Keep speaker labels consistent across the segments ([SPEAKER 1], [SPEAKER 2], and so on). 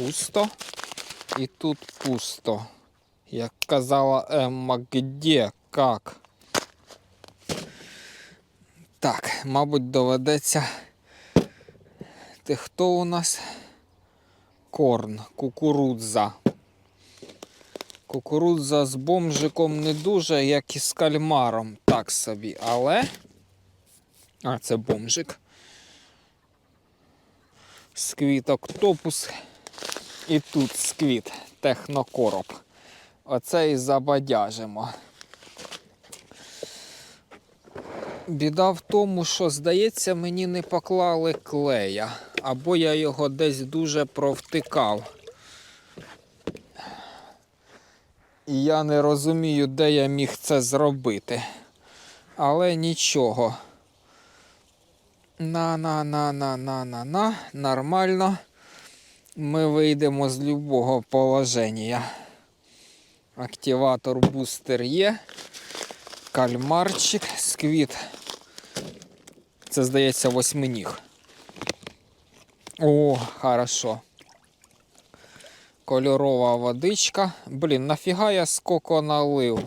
[SPEAKER 1] пусто. І тут пусто. Як казала Емма, где, как? Так, мабуть, доведеться. Ти хто у нас? Корн, кукурудза. Кукурудза з бомжиком не дуже, як і з кальмаром. Так собі, але. А, це бомжик. Сквіт октопус. І тут сквіт технокороб. Оце і забадяжимо. Біда в тому, що, здається, мені не поклали клея, або я його десь дуже провтикав. І я не розумію, де я міг це зробити. Але нічого. На-на-на-на-на-на-на. Нормально. Ми вийдемо з любого положення. Активатор бустер є. Кальмарчик, сквіт. Це, здається, восьминіг. О, хорошо. Кольорова водичка. Блін, нафіга я сколько налив?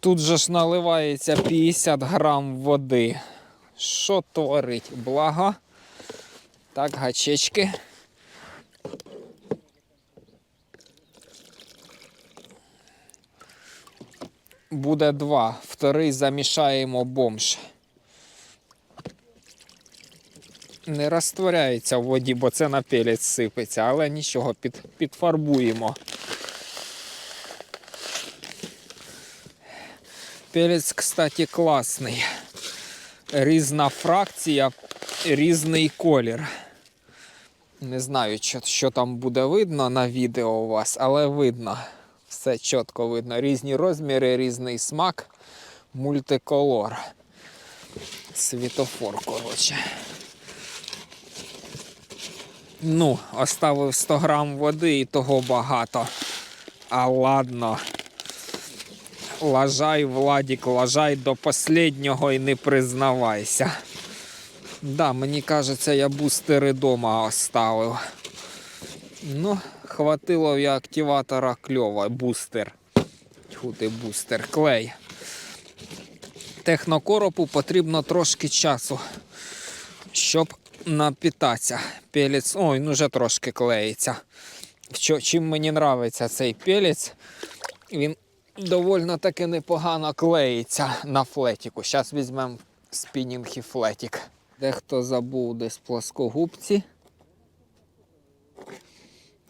[SPEAKER 1] Тут же ж наливається 50 грам води. Що творить? Благо. Так, гачечки. Буде два. Вторий замішаємо бомж. Не розтворяється в воді, бо це на пелець сипеться, але нічого, під, підфарбуємо. Пелець, кстати, класний. Різна фракція, різний колір. Не знаю, що, що там буде видно на відео у вас, але видно. Все чітко видно. Різні розміри, різний смак, мультиколор. Світофор, коротше. Ну, оставив 100 грам води і того багато. А ладно. Лажай, Владік, лажай до последнього і не признавайся. Да, мені кажеться, я бустери дома оставив. Ну, хватило я активатора кльова, бустер. Тьфу ти бустер, клей. Технокоропу потрібно трошки часу, щоб напітатися. Пелець, ой, ну вже трошки клеїться. Чим мені подобається цей пелець, він доволі таки непогано клеїться на флетіку. Зараз візьмемо спінінг і флетік. Дехто забув десь плоскогубці.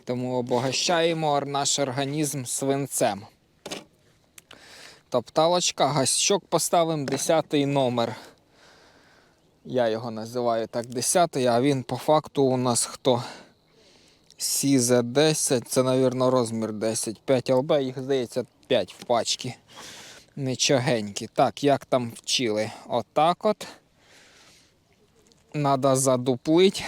[SPEAKER 1] Тому обогащаємо наш організм свинцем. Топталочка, гасчок поставимо 10 номер. Я його називаю так 10, а він по факту у нас хто? CZ10, це, мабуть, розмір 10. 5 ЛБ, їх здається 5 в пачці. Нічогенькі. Так, як там вчили? Отак от. Надо задуплить.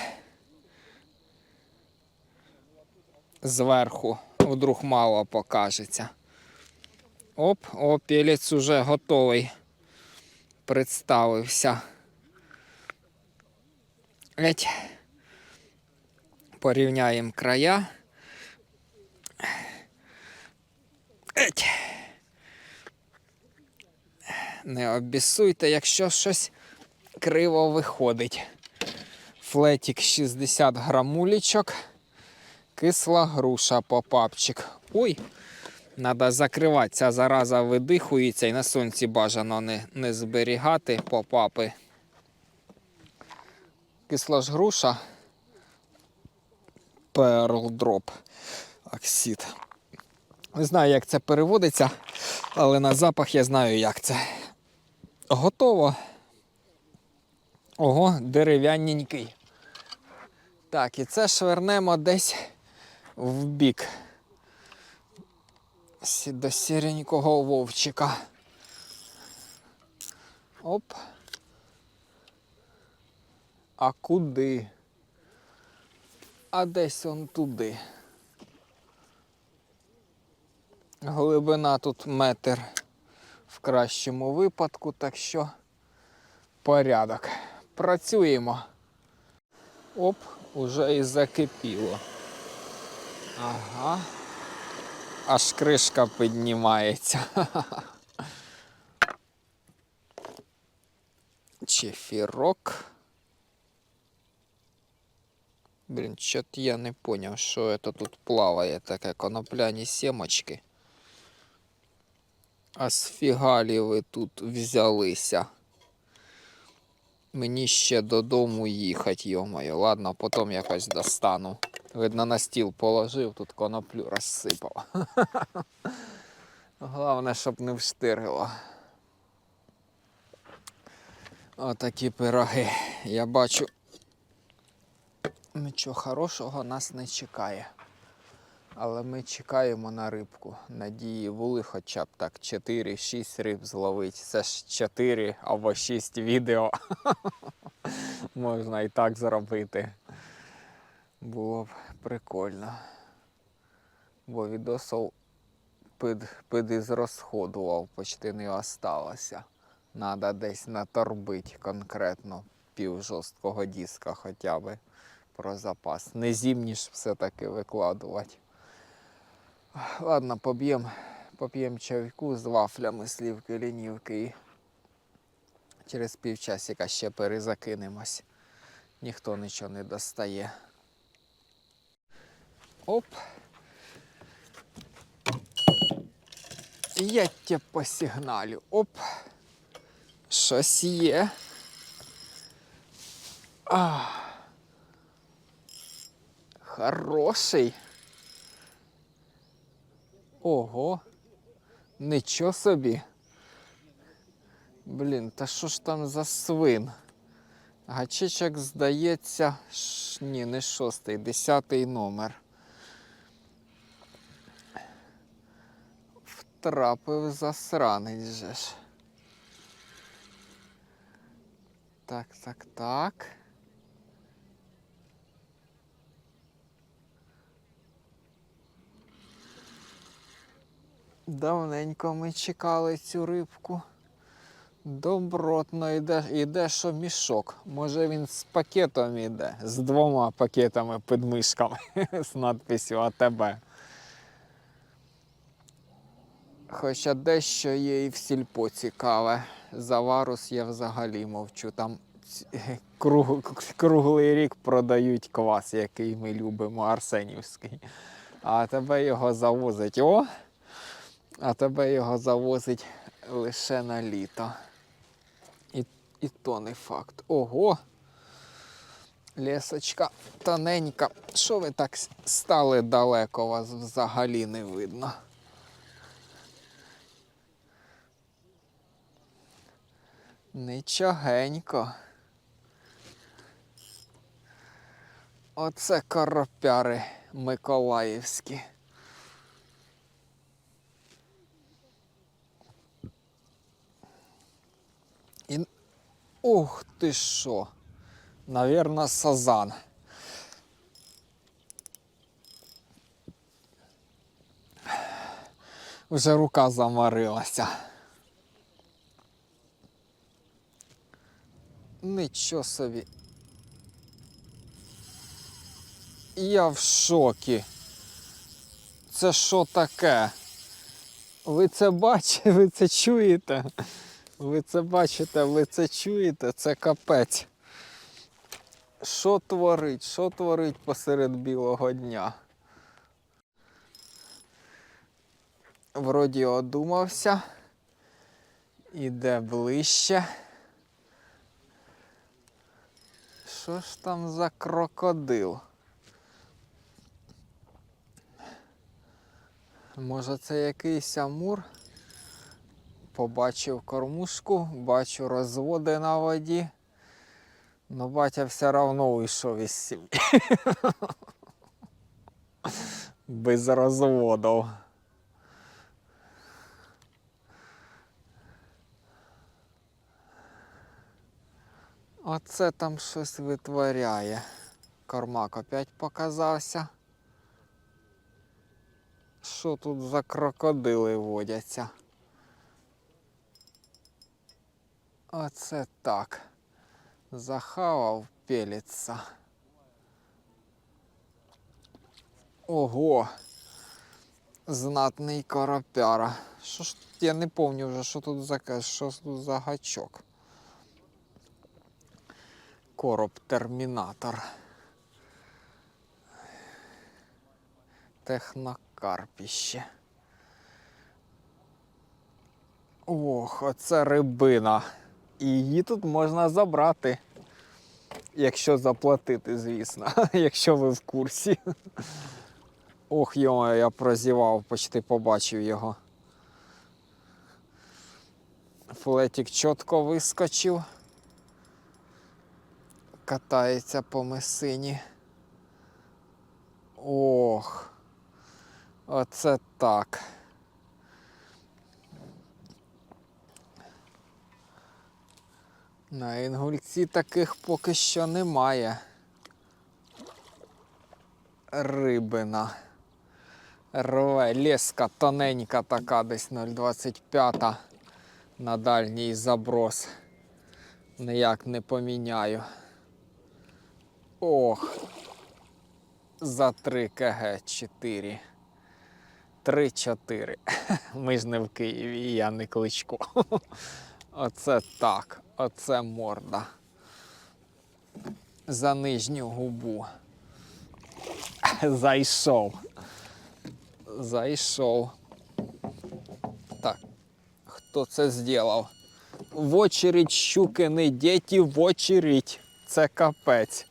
[SPEAKER 1] Зверху, вдруг мало покажеться. Оп, о, пілець уже готовий. Представився. Геть. Порівняємо края. Геть. Не обісуйте, якщо щось криво виходить. Флетік 60 грамулічок. Кисла груша попапчик. Ой, треба закривати, ця зараза видихується і на сонці бажано не, не зберігати попапи. Кисла ж груша. Drop. Оксид. Не знаю, як це переводиться, але на запах я знаю, як це. Готово. Ого, дерев'яненький. Так, і це швернемо десь в бік. До сіренького вовчика. Оп. А куди? А десь он туди. Глибина тут метр в кращому випадку, так що порядок. Працюємо. Оп, уже і закипіло. Ага. Аж кришка піднімається. Чефірок. Блін, чот я не поняв, що це тут плаває таке конопляні сімочки. А з фігалі ви тут взялися. Мені ще додому їхати, йомаю. Ладно, потім якось достану. Видно, на стіл положив, тут коноплю розсипав. Головне, щоб не вштирило. Отакі пироги. Я бачу, нічого хорошого нас не чекає. Але ми чекаємо на рибку. Надії були хоча б так 4-6 риб зловити. Це ж 4 або 6 відео. Можна і так зробити. Було б прикольно. Бо відосов під, підізрозходував, почти не осталося. Надо десь наторбити конкретно пів жорсткого диска хоча б про запас. Не зимні ж все-таки викладувати. Ладно, поб'ємо поп'єм чайку з вафлями, слівки, лінівки і через півчасика ще перезакинемось. Ніхто нічого не достає. Оп. Я тебе посигналю. Оп. Щось є. А. Хороший. Ого. Нічого собі. Блін, та що ж там за свин? Гачечок, здається, ш... ні, не шостий, десятий номер. Втрапив засранець же ж. Так, так, так. Давненько ми чекали цю рибку. Добротно йде, йде що мішок. Може він з пакетом йде, з двома пакетами під мишками з надписю АТБ. Хоча дещо є і в сільпо цікаве. За варус я взагалі мовчу. Там круг, круглий рік продають квас, який ми любимо, Арсенівський. А тебе його завозить. О! А тебе його завозить лише на літо. І, і то не факт. Ого! Лісочка тоненька. Що ви так стали далеко, вас взагалі не видно. Нічогенько. Оце коропяри миколаївські. І... Ух ти що! Навірно, сазан. Вже рука заморилася. Нічого собі. Я в шокі. Це що таке? Ви це бачите, ви це чуєте? Ви це бачите, ви це чуєте? Це капець. Що творить? Що творить посеред білого дня? Вроді одумався. Іде ближче. Що ж там за крокодил? Може це якийсь амур? Побачив кормушку, бачу розводи на воді. Ну, батя все равно вийшов із сім'ї. Без розводів. Оце там щось витворяє. Кормак опять показався. Що тут за крокодили водяться? Оце так. Захавав пеліться. Ого. Знатний коропяра. Що ж я не пам'ятаю вже, що тут за що тут за гачок. Короб термінатор. Технокарпіще. Ох, оце рибина. І її тут можна забрати. Якщо заплатити, звісно, якщо ви в курсі. Ох, йо, я прозівав, почти побачив його. Флетік чітко вискочив. Катається по месині. Ох. Оце так. На інгульці таких поки що немає. Рибина. Рве, леска тоненька така, десь 0,25 на дальній заброс. Ніяк не поміняю. Ох. За 3 КГ 4. 3-4. Ми ж не в Києві, і я не кличко. Оце так. Оце морда. За нижню губу. Зайшов. Зайшов. Так. Хто це зробив? В очередь щуки не діти, в очередь. Це капець.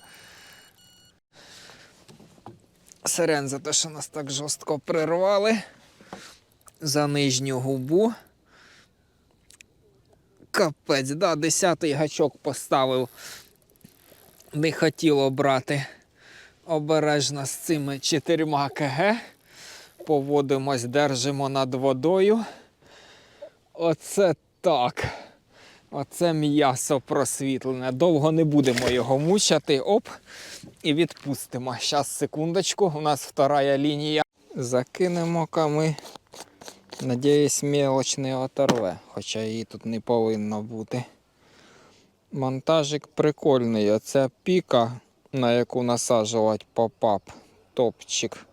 [SPEAKER 1] Сирен за те, що нас так жорстко прирвали. За нижню губу. Капець, да, десятий гачок поставив. Не хотіло брати. Обережно з цими чотирма КГ. Поводимось, держимо над водою. Оце так. Оце м'ясо просвітлене. Довго не будемо його мучати. Оп. І відпустимо. Зараз, секундочку, у нас вторая лінія. Закинемо ми. Надіюсь, мелоч не оторве, хоча її тут не повинно бути. Монтажик прикольний. Оце піка, на яку насаджувати попап. Топчик.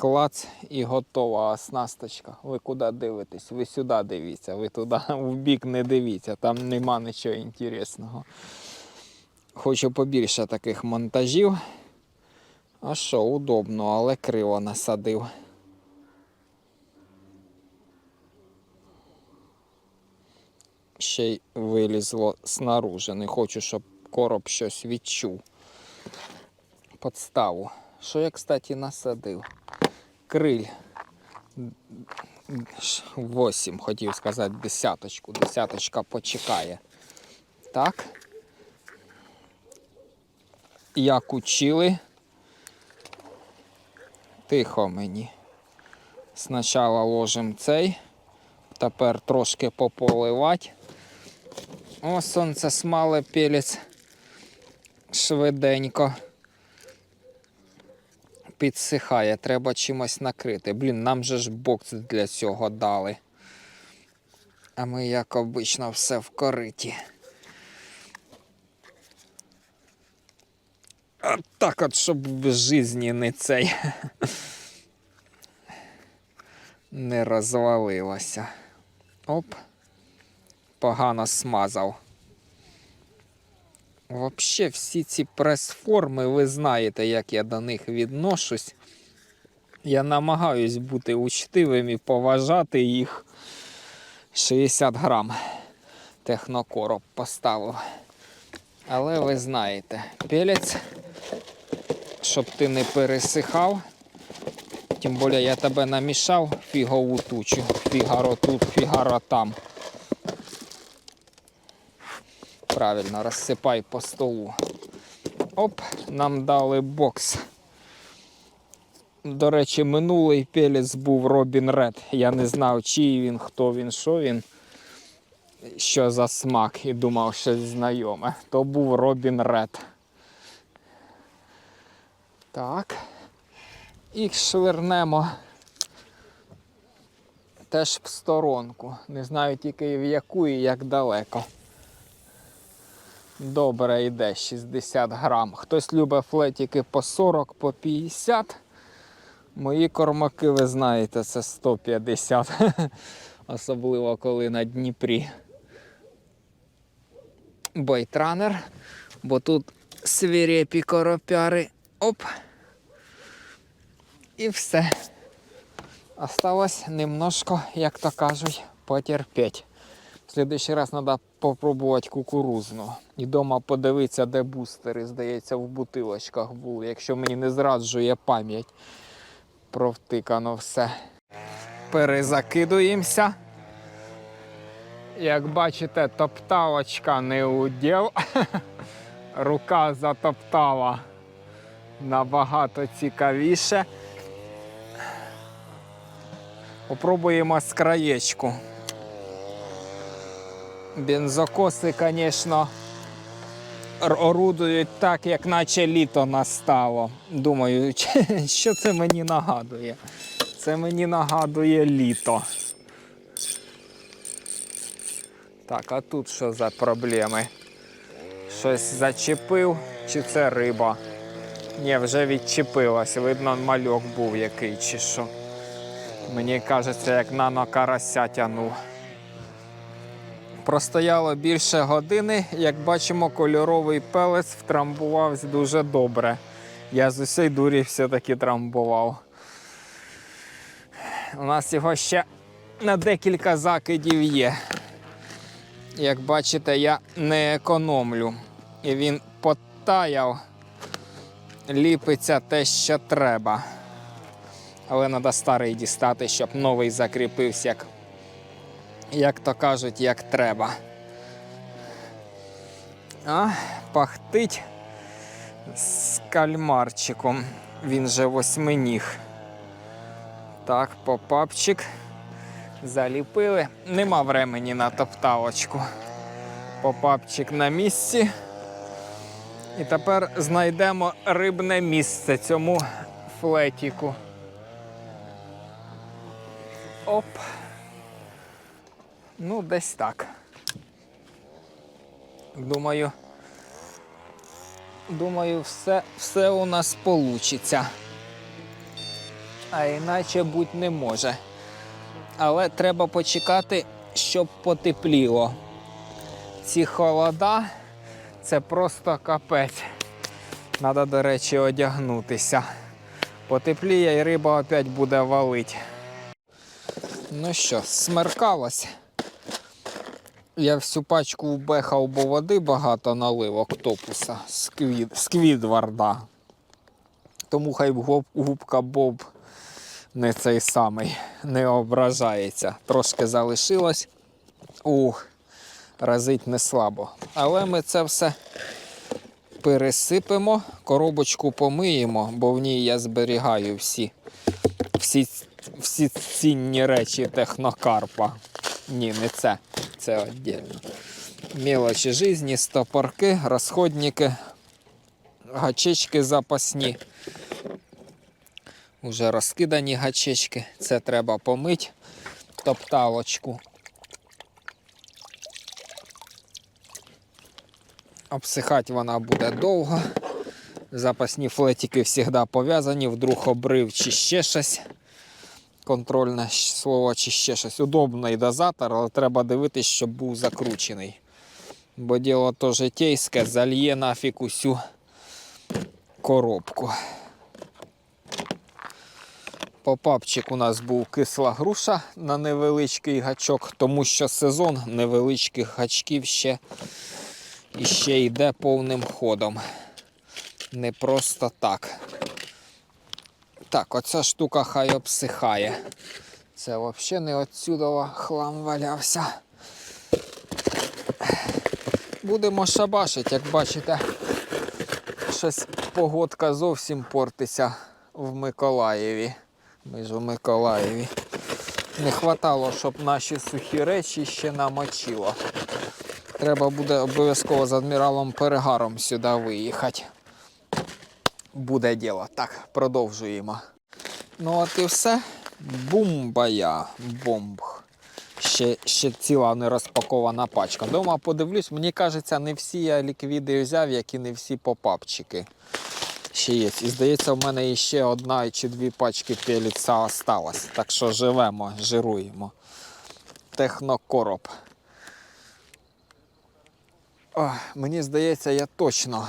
[SPEAKER 1] Клац і готова оснасточка. Ви куди дивитесь? Ви сюди дивіться, ви туди в бік не дивіться, там нема нічого інтересного. Хочу побільше таких монтажів. А що, удобно, але криво насадив. Ще й вилізло снаружи. Не хочу, щоб короб щось відчув. Подставу. Що я, кстати, насадив? Криль. 8, хотів сказати, десяточку. Десяточка почекає. Так. Як учили. Тихо мені. Спочатку ложимо цей. Тепер трошки пополивати. О, сонце смале пілець швиденько. Підсихає, треба чимось накрити. Блін, нам же ж бокс для цього дали. А ми, як обично, все в кориті. От так от, щоб в житті не цей не розвалилося. Оп. Погано смазав. Взагалі, всі ці прес-форми, ви знаєте, як я до них відношусь. Я намагаюсь бути учтивим і поважати їх. 60 грам технокороб поставив. Але ви знаєте, пелець, щоб ти не пересихав. Тим більше я тебе намішав фігову тучу. Фігаро тут, фігаро там. Правильно, розсипай по столу. Оп, нам дали бокс. До речі, минулий пелець був Робін Ред. Я не знав, чий він, хто він, що він, що за смак, і думав, щось знайоме. То був Робін Ред. Так. І швирнемо теж в сторонку. Не знаю тільки в яку і як далеко. Добре йде 60 грам. Хтось любить флетики по 40, по 50. Мої кормаки, ви знаєте, це 150. Особливо коли на Дніпрі. Бейтранер, бо тут свирепі коропяри. Оп. І все. Осталось немножко, як то кажуть, потерпеть. Следующий раз треба попробувати кукурузну. І дома подивитися, де бустери, здається, в бутилочках були, якщо мені не зраджує пам'ять. Провтикано все. Перезакидуємося. Як бачите, топталочка не уділ. Рука затоптала набагато цікавіше. Попробуємо з краєчку. Бензокоси, звісно, орудують так, як наче літо настало. Думаю, що це мені нагадує? Це мені нагадує літо. Так, а тут що за проблеми? Щось зачепив, чи це риба? Ні, вже відчепилась. Видно, мальок був який чи що. Мені кажеться, як нано карася тянув. Простояло більше години. Як бачимо, кольоровий пелець втрамбувався дуже добре. Я з усієї дурі все-таки трамбував. У нас його ще на декілька закидів є. Як бачите, я не економлю. І він потаяв, ліпиться те, що треба. Але треба старий дістати, щоб новий закріпився, як, як то кажуть, як треба. А, пахтить з кальмарчиком. Він же восьминіг. Так, попапчик. Заліпили. Нема времени на топталочку. Попапчик на місці. І тепер знайдемо рибне місце цьому флетіку. Оп. Ну, десь так. Думаю, думаю, все, все у нас получиться. А іначе бути не може. Але треба почекати, щоб потепліло. Ці холода це просто капець. Треба, до речі, одягнутися. Потепліє і риба опять буде валить. Ну що, смеркалось. Я всю пачку вбехав, бо води багато налив октопуса сквід, сквідварда. Тому хай губка Боб не цей самий, не ображається. Трошки залишилось. Ух, разить не слабо. Але ми це все пересипемо, коробочку помиємо, бо в ній я зберігаю всі, всі, всі цінні речі технокарпа. Ні, не це. Це віддільно. Мілочі жизні, стопорки, розходники, гачечки запасні. Уже розкидані гачечки. Це треба помити. Топталочку. Обсихати вона буде довго. Запасні флетики завжди пов'язані, вдруг обрив чи ще щось. Контрольне слово чи ще щось. Удобний дозатор, але треба дивитися, щоб був закручений. Бо діло то житейське, зальє нафіг усю коробку. Попапчик у нас був кисла груша на невеличкий гачок, тому що сезон невеличких гачків ще, ще йде повним ходом. Не просто так. Так, оця штука хай обсихає. Це взагалі не отсюдова хлам валявся. Будемо шабашити, як бачите, щось погодка зовсім портиться в Миколаєві. Ми ж у Миколаєві. Не хватало, щоб наші сухі речі ще намочило. Треба буде обов'язково з адміралом Перегаром сюди виїхати. Буде діло. Так, продовжуємо. Ну от і все. Бумбая. Бомб. Ще, ще ціла не розпакована пачка. Дома подивлюсь, мені кажеться, не всі я ліквіди взяв, як і не всі попапчики. ще є. І здається, в мене ще одна чи дві пачки пеліца осталось. Так що живемо, жируємо. Технокороб. Ох, мені здається, я точно.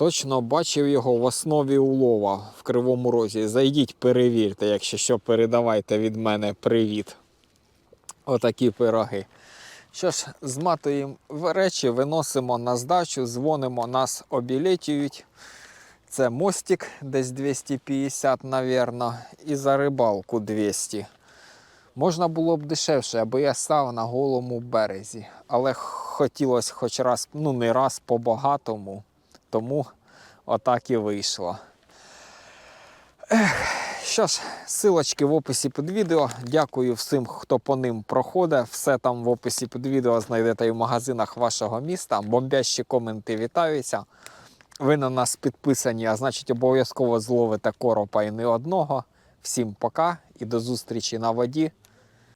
[SPEAKER 1] Точно бачив його в основі улова в Кривому Розі. Зайдіть, перевірте, якщо що, передавайте від мене привіт. Отакі пироги. Що ж, зматуємо речі, виносимо на здачу, дзвонимо, нас обілетюють. Це мостик десь 250, навірно, і за рибалку 200. Можна було б дешевше, аби я став на голому березі. Але хотілося хоч раз, ну не раз по-багатому. Тому отак і вийшло. Ех, що ж, силочки в описі під відео. Дякую всім, хто по ним проходить. Все там в описі під відео знайдете і в магазинах вашого міста. Бомбящі коменти вітаються. Ви на нас підписані, а значить обов'язково зловите коропа і не одного. Всім пока і до зустрічі на воді.